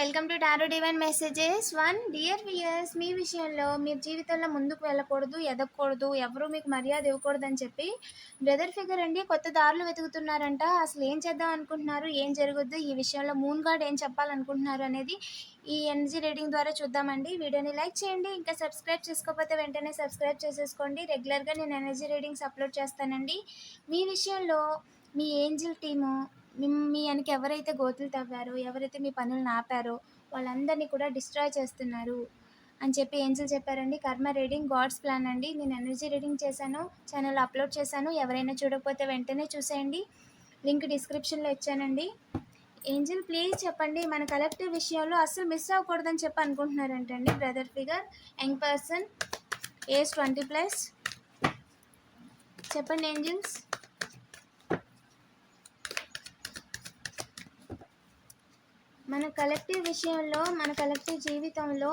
Welcome to tarot divine messages. One dear viewers మీ విషయంలో మీరు జీవితంలో ముందుకు వెళ్ళకూడదు ఎదగకూడదు ఎవరు మీకు మర్యాద ఇవ్వకూడదు అని చెప్పి బ్రదర్ ఫిగర్ అండి కొత్త దారులు వెతుకుతున్నారంట. అసలు ఏం చేద్దాం అనుకుంటున్నారు? ఏం జరుగుద్దు? ఈ విషయంలో మూన్ గార్డ్ ఏం చెప్పాలనుకుంటున్నారు అనేది ఈ ఎనర్జీ రీడింగ్ ద్వారా చూద్దామండి. వీడియోని లైక్ చేయండి ఇంకా సబ్స్క్రైబ్ చేసుకోకపోతే వెంటనే సబ్స్క్రైబ్ చేసేసుకోండి. రెగ్యులర్గా నేను ఎనర్జీ రీడింగ్స్ అప్లోడ్ చేస్తానండి. మీ విషయంలో మీ ఏంజిల్ టీము మీ వెనక ఎవరైతే గోతులు తవ్వారో ఎవరైతే మీ పనులను ఆపారో వాళ్ళందరినీ కూడా డిస్ట్రాయ్ చేస్తున్నారు అని చెప్పి ఏంజిల్ చెప్పారండి. కర్మ రీడింగ్ గాడ్స్ ప్లాన్ అండి. నేను ఎనర్జీ రీడింగ్ చేశాను ఛానల్ అప్లోడ్ చేశాను. ఎవరైనా చూడకపోతే వెంటనే చూసేయండి. లింక్ డిస్క్రిప్షన్లో ఇచ్చానండి. ఏంజిల్ ప్లీజ్ చెప్పండి. మన కలెక్టివ్ విషయంలో అస్సలు మిస్ అవ్వకూడదని చెప్పి అనుకుంటున్నారంటండి. Brother figure young person age twenty plus చెప్పండి ఏంజిల్స్. మన కలెక్టివ్ విషయంలో మన కలెక్టివ్ జీవితంలో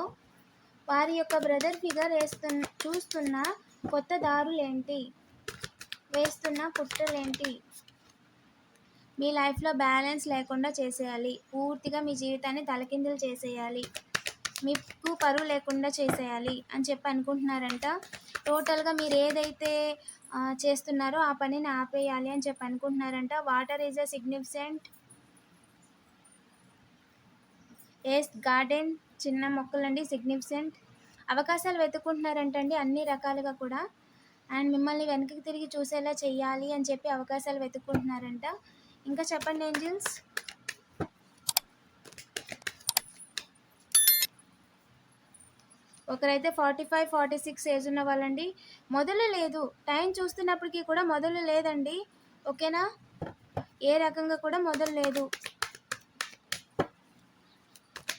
వారి యొక్క బ్రదర్ ఫిగర్ వేస్తున్న చూస్తున్న కొత్త దారులేంటి? వేస్తున్న కుట్రలేంటి? మీ లైఫ్లో బ్యాలెన్స్ లేకుండా చేసేయాలి. పూర్తిగా మీ జీవితాన్ని తలకిందులు చేసేయాలి. మీకు పరువు లేకుండా చేసేయాలి అని చెప్పి అనుకుంటున్నారంట. టోటల్గా మీరు ఏదైతే చేస్తున్నారో ఆ పనిని ఆపేయాలి అని చెప్పి అనుకుంటున్నారంట. Water is a significant ace garden చిన్న మొక్కలండి సిగ్నిఫికెంట్. అవకాశాలు వెతుకుంటున్నారంటండి అన్ని రకాలుగా కూడా. అండ్ మిమ్మల్ని వెనక్కి తిరిగి చూసేలా చేయాలి అని చెప్పి అవకాశాలు వెతుక్కుంటున్నారంట. ఇంకా చెప్పండి angels? ఒకరైతే forty five forty six age ఉన్న వాళ్ళండి. మొదలు లేదు. టైం చూస్తున్నప్పటికీ కూడా మొదలు లేదండి. ఓకేనా? ఏ రకంగా కూడా మొదలు లేదు.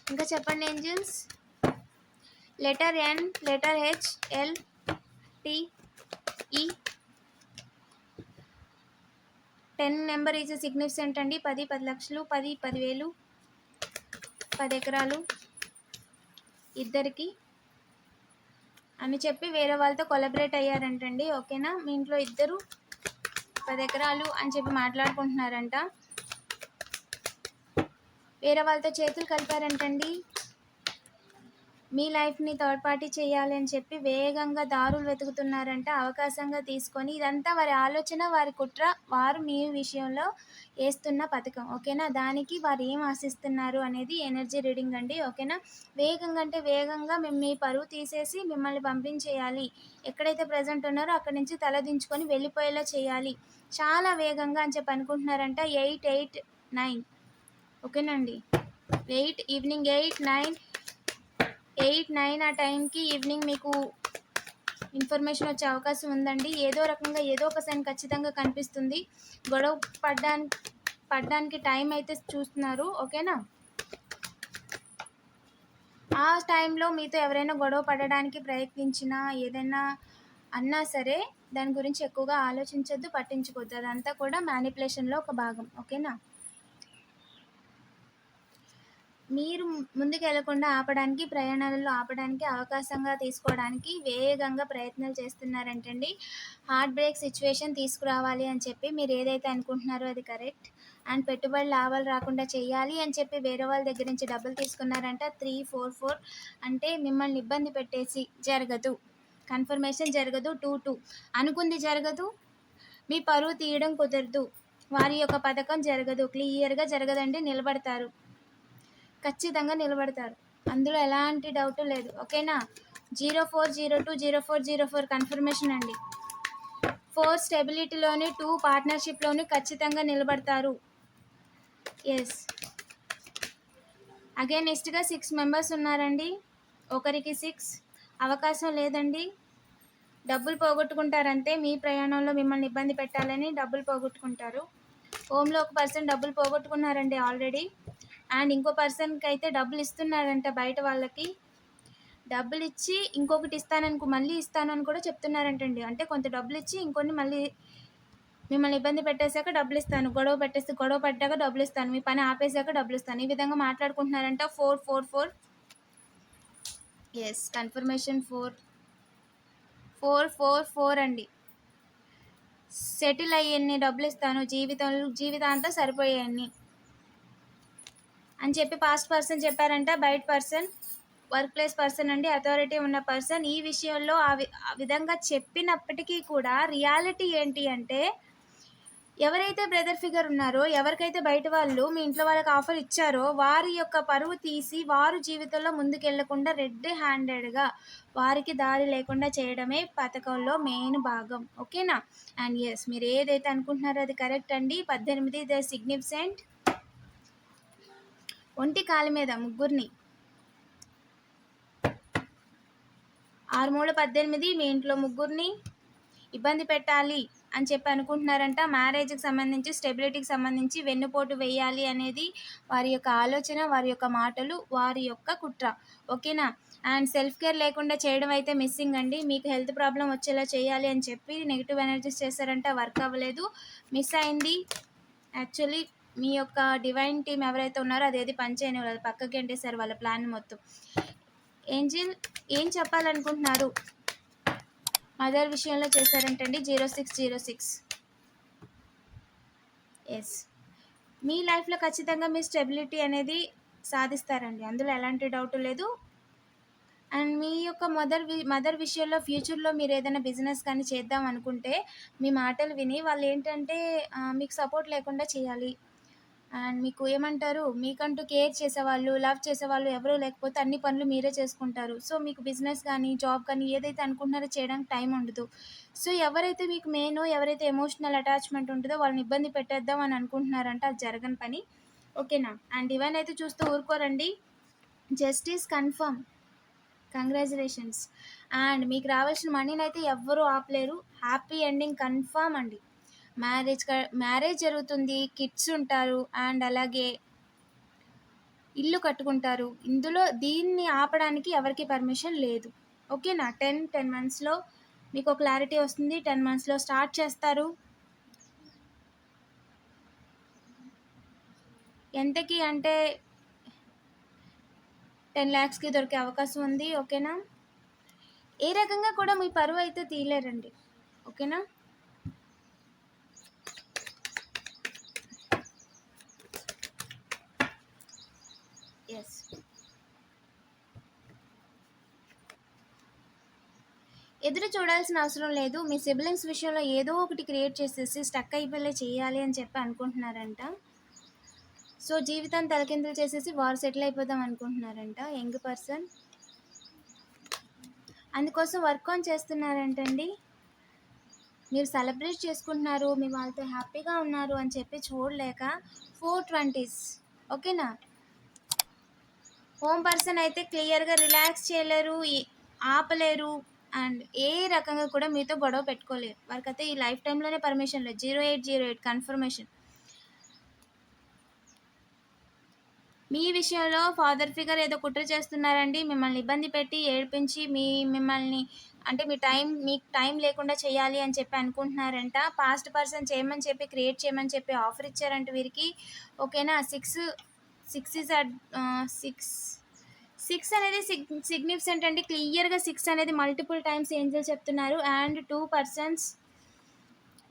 ఇంకా చెప్పండి angels letter N letter H L T E ten number is significant అండి. పది పది లక్షలు పది పదివేలు పది ఎకరాలు ఇద్దరికి. అని చెప్పి వేరే వాళ్ళతో కొలబరేట్ అయ్యారంటండి. ఓకేనా? మీ ఇంట్లో ఇద్దరు పది ఎకరాలు అని చెప్పి మాట్లాడుకుంటున్నారంట. వేరే వాళ్ళతో చేతులు కలిపారంటండి. మీ లైఫ్ని థర్డ్ పార్టీ చేయాలి అని చెప్పి వేగంగా దారులు వెతుకుతున్నారంట అవకాశంగా తీసుకొని ఇదంతా వారి ఆలోచన వారి కుట్ర వారు మీ విషయంలో వేస్తున్న పథకం. ఓకేనా? దానికి వారు ఏం ఆశిస్తున్నారు అనేది ఎనర్జీ రీడింగ్ అండి. ఓకేనా? వేగంగా అంటే వేగంగా మేము మీ పరువు తీసేసి మిమ్మల్ని పంపించేయాలి. ఎక్కడైతే ప్రజెంట్ ఉన్నారో అక్కడి నుంచి తలదించుకొని వెళ్ళిపోయేలా చేయాలి. చాలా వేగంగా అని చెప్పి అనుకుంటున్నారంట. Eight eight nine. ఓకేనండి. Eight evening eight nine eight nine ఆ టైంకి ఈవినింగ్ మీకు ఇన్ఫర్మేషన్ వచ్చే అవకాశం ఉందండి. ఏదో రకంగా ఏదో ఒక సైన్ ఖచ్చితంగా కనిపిస్తుంది. గొడవ పడ్డానికి పడ్డానికి టైం అయితే చూస్తున్నారు. ఓకేనా? ఆ టైంలో మీతో ఎవరైనా గొడవ పడడానికి ప్రయత్నించినా ఏదైనా అన్నా సరే దాని గురించి ఎక్కువగా ఆలోచించొద్దు పట్టించుకోవద్దు. అదంతా కూడా మ్యానిపులేషన్లో ఒక భాగం. ఓకేనా? మీరు ముందుకు వెళ్ళకుండా ఆపడానికి ప్రయాణాలలో ఆపడానికి అవకాశంగా తీసుకోవడానికి వేగంగా ప్రయత్నాలు చేస్తున్నారంటండి. హార్ట్ బ్రేక్ సిచ్యువేషన్ తీసుకురావాలి అని చెప్పి మీరు ఏదైతే అనుకుంటున్నారో అది కరెక్ట్. అండ్ పెట్టుబడి లాభాలు రాకుండా చేయాలి అని చెప్పి వేరే వాళ్ళ దగ్గర నుంచి డబ్బులు తీసుకున్నారంట. త్రీ ఫోర్ ఫోర్ అంటే మిమ్మల్ని ఇబ్బంది పెట్టేసి జరగదు. కన్ఫర్మేషన్ జరగదు. Two two. అనుకుంది జరగదు. మీ పరువు తీయడం కుదరదు. వారి యొక్క పథకం జరగదు. క్లియర్గా జరగదండి నిలబడతారు. ఖచ్చితంగా నిలబడతారు. అందులో ఎలాంటి డౌట్ లేదు. ఓకేనా? Zero four zero two zero four zero four confirmation అండి. ఫోర్ స్టెబిలిటీలోని టూ పార్ట్నర్షిప్లోని ఖచ్చితంగా నిలబడతారు. ఎస్ అగైనిస్ట్గా సిక్స్ మెంబర్స్ ఉన్నారండి. ఒకరికి సిక్స్ అవకాశం లేదండి. డబ్బులు పోగొట్టుకుంటారంటే మీ ప్రయాణంలో మిమ్మల్ని ఇబ్బంది పెట్టాలని డబ్బులు పోగొట్టుకుంటారు. హోమ్లో ఒక పర్సన్ డబ్బులు పోగొట్టుకున్నారండి ఆల్రెడీ అండ్ ఇంకో పర్సన్కి అయితే డబ్బులు ఇస్తున్నారంట బయట వాళ్ళకి. డబ్బులు ఇచ్చి ఇంకొకటి ఇస్తాననుకో మళ్ళీ ఇస్తానని కూడా చెప్తున్నారంటండి. అంటే కొంత డబ్బులు ఇచ్చి ఇంకొన్ని మళ్ళీ మిమ్మల్ని ఇబ్బంది పెట్టేశాక డబ్బులు ఇస్తాను గొడవ పెట్టేసి గొడవ పడ్డాక డబ్బులు ఇస్తాను మీ పని ఆపేశాక డబ్బులు ఇస్తాను ఈ విధంగా మాట్లాడుకుంటున్నారంట four four four. Yes confirmation four four four four అండి. సెటిల్ అయ్యన్ని డబ్బులు ఇస్తాను జీవితంలో జీవితాంతా సరిపోయాయన్ని అని చెప్పి పాస్ట్ పర్సన్ చెప్పారంట. బయట పర్సన్ వర్క్ ప్లేస్ పర్సన్ అండి అథారిటీ ఉన్న పర్సన్ ఈ విషయంలో ఆ ఆ విధంగా చెప్పినప్పటికీ కూడా రియాలిటీ ఏంటి అంటే ఎవరైతే బ్రదర్ ఫిగర్ ఉన్నారో ఎవరికైతే బయట వాళ్ళు మీ ఇంట్లో వాళ్ళకి ఆఫర్ ఇచ్చారో వారి యొక్క పరువు తీసి వారు జీవితంలో ముందుకెళ్ళకుండా రెడ్ హ్యాండెడ్గా వారికి దారి లేకుండా చేయడమే పథకంలో మెయిన్ భాగం. ఓకేనా? అండ్ ఎస్ మీరు ఏదైతే అనుకుంటున్నారో అది కరెక్ట్ అండి. పద్దెనిమిది ద సిగ్నిఫిసెంట్ ఒంటి కాలి మీద ముగ్గురిని. ఆరు మూడు పద్దెనిమిది మీ ఇంట్లో ముగ్గురిని ఇబ్బంది పెట్టాలి అని చెప్పి అనుకుంటున్నారంట. మ్యారేజ్కి సంబంధించి స్టెబిలిటీకి సంబంధించి వెన్నుపోటు వేయాలి అనేది వారి యొక్క ఆలోచన వారి యొక్క మాటలు వారి యొక్క కుట్ర. ఓకేనా? అండ్ సెల్ఫ్ కేర్ లేకుండా చేయడం అయితే మిస్సింగ్ అండి. మీకు హెల్త్ ప్రాబ్లం వచ్చేలా చేయాలి అని చెప్పి నెగిటివ్ ఎనర్జీస్ చేశారంట. వర్క్ అవ్వలేదు. మిస్ అయింది. యాక్చువల్లీ మీ యొక్క డివైన్ టీం ఎవరైతే ఉన్నారో అదేది పనిచేయని వాళ్ళు పక్కకి ఎంటేశారు వాళ్ళ ప్లాన్ మొత్తం. ఏంజిల్ ఏం చెప్పాలనుకుంటున్నారు? మదర్ విషయంలో చేశారంటండి zero six zero six yes మీ లైఫ్లో ఖచ్చితంగా మీ స్టెబిలిటీ అనేది సాధిస్తారండి. అందులో ఎలాంటి డౌట్ లేదు. అండ్ మీ యొక్క మదర్ వి మదర్ విషయంలో ఫ్యూచర్లో మీరు ఏదైనా బిజినెస్ కానీ చేద్దాం అనుకుంటే మీ మాటలు విని వాళ్ళు ఏంటంటే మీకు సపోర్ట్ లేకుండా చేయాలి. అండ్ మీకు ఏమంటారు మీకంటూ కేర్ చేసేవాళ్ళు లవ్ చేసేవాళ్ళు ఎవరూ లేకపోతే అన్ని పనులు మీరే చేసుకుంటారు. సో మీకు బిజినెస్ కానీ జాబ్ కానీ ఏదైతే అనుకుంటున్నారో చేయడానికి టైం ఉండదు. సో ఎవరైతే మీకు మెయిన్ ఎవరైతే ఎమోషనల్ అటాచ్మెంట్ ఉంటుందో వాళ్ళని ఇబ్బంది పెట్టేద్దాం అని అనుకుంటున్నారంటే అది జరగని పని. ఓకేనా? అండ్ ఇవన్నీ అయితే చూస్తూ ఊరుకోరండి. Justice confirm. కంగ్రాచులేషన్స్. అండ్ మీకు రావాల్సిన మనీని అయితే ఎవ్వరూ ఆపలేరు. హ్యాపీ ఎండింగ్ కన్ఫామ్ అండి. మ్యారేజ్ మ్యారేజ్ జరుగుతుంది కిడ్స్ ఉంటారు అండ్ అలాగే ఇల్లు కట్టుకుంటారు. ఇందులో దీన్ని ఆపడానికి ఎవరికి పర్మిషన్ లేదు. ఓకేనా? టెన్ టెన్ మంత్స్లో మీకు క్లారిటీ వస్తుంది. టెన్ మంత్స్లో స్టార్ట్ చేస్తారు. ఎంతకి అంటే టెన్ ల్యాక్స్కి దొరికే అవకాశం ఉంది. ఓకేనా? ఏ రకంగా కూడా మీ పరువు అయితే తీయలేరండి. ఓకేనా? ఎస్ ఎదురు చూడాల్సిన అవసరం లేదు. మీ సిబ్లింగ్స్ విషయంలో ఏదో ఒకటి క్రియేట్ చేసేసి స్టక్ అయిపోలే చేయాలి అని చెప్పి అనుకుంటున్నారంట. సో జీవితం తలకిందులు చేసేసి వారు సెటిల్ అయిపోదాం అనుకుంటున్నారంట. Young person. అందుకోసం వర్క్ ఆన్ చేస్తున్నారంటండి. మీరు సెలబ్రేట్ చేసుకుంటున్నారు మీ వాళ్ళతో హ్యాపీగా ఉన్నారు అని చెప్పి చూడలేక ఫోర్ ట్వంటీస్. ఓకేనా? హోమ్ పర్సన్ అయితే క్లియర్గా రిలాక్స్ చేయలేరు ఆపలేరు అండ్ ఏ రకంగా కూడా మీతో గొడవ పెట్టుకోలేరు వారికైతే ఈ లైఫ్ టైంలోనే పర్మిషన్ లేదు. Zero eight zero eight confirmation. మీ విషయంలో ఫాదర్ ఫిగర్ ఏదో కుట్ర చేస్తున్నారండి. మిమ్మల్ని ఇబ్బంది పెట్టి ఏడిపించి మీ మిమ్మల్ని అంటే మీ టైం మీకు టైం లేకుండా చేయాలి అని చెప్పి అనుకుంటున్నారంట. పాస్ట్ పర్సన్ చేయమని చెప్పి క్రియేట్ చేయమని చెప్పి ఆఫర్ ఇచ్చారంట వీరికి. ఓకేనా? Six six is six. Six అనేది సిగ్ సిగ్నిఫికెంట్ అండి. క్లియర్గా సిక్స్ అనేది మల్టిపుల్ టైమ్స్ ఏంజల్ చెప్తున్నారు. అండ్ టూ పర్సన్స్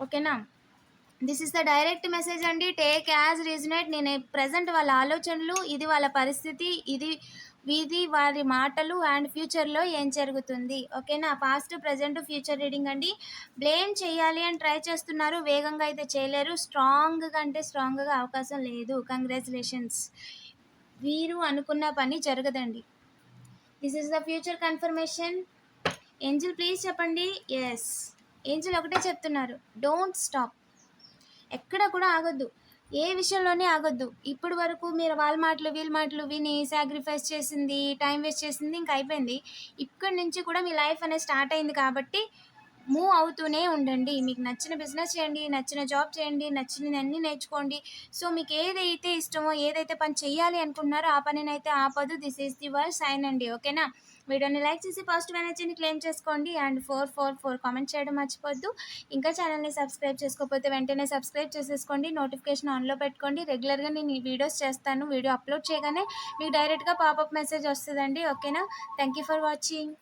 ఓకేనా? This is the direct message అండి. Take as resonate. నేను ప్రజెంట్ వాళ్ళ ఆలోచనలు ఇది వాళ్ళ పరిస్థితి ఇది వీధి వారి మాటలు అండ్ ఫ్యూచర్లో ఏం జరుగుతుంది? ఓకేనా? పాస్ట్ ప్రజెంట్ ఫ్యూచర్ రీడింగ్ అండి. బ్లేమ్ చేయాలి అని ట్రై చేస్తున్నారు. వేగంగా అయితే చేయలేరు. స్ట్రాంగ్గా అంటే స్ట్రాంగ్గా అవకాశం లేదు. కంగ్రాచులేషన్స్ వీరు అనుకున్న పని జరగదండి. This is the future confirmation angel please చెప్పండి. ఎస్ ఏంజిల్ ఒకటే చెప్తున్నారు. డోంట్ స్టాప్ ఎక్కడ కూడా ఆగొద్దు. ఏ విషయంలోనే ఆగొద్దు. ఇప్పుడు వరకు మీరు వాళ్ళ మాటలు వీళ్ళ మాటలు విని సాక్రిఫైస్ చేసింది టైం వేస్ట్ చేసింది ఇంకా అయిపోయింది. ఇక్కడి నుంచి కూడా మీ లైఫ్ అనేది స్టార్ట్ అయింది కాబట్టి మూవ్ అవుతూనే ఉండండి. మీకు నచ్చిన బిజినెస్ చేయండి నచ్చిన జాబ్ చేయండి నచ్చినవన్నీ నేర్చుకోండి. సో మీకు ఏదైతే ఇష్టమో ఏదైతే పని చేయాలి అనుకుంటున్నారో ఆ పనినైతే అయితే ఆపదు. This is the were sign అండి. ఓకేనా? వీడియోని లైక్ చేసి పాజిటివ్ ఎనర్జీని క్లెయిమ్ చేసుకోండి. And four four four comment చేయడం మర్చిపోద్దు. ఇంకా ఛానల్ని సబ్స్క్రైబ్ చేసుకోకపోతే వెంటనే సబ్స్క్రైబ్ చేసేసుకోండి. నోటిఫికేషన్ ఆన్లో పెట్టుకోండి. రెగ్యులర్గా నేను వీడియోస్ చేస్తాను. వీడియో అప్లోడ్ చేయగానే మీకు డైరెక్ట్గా పాపప్ మెసేజ్ వస్తుందండి. ఓకేనా? Thank you for watching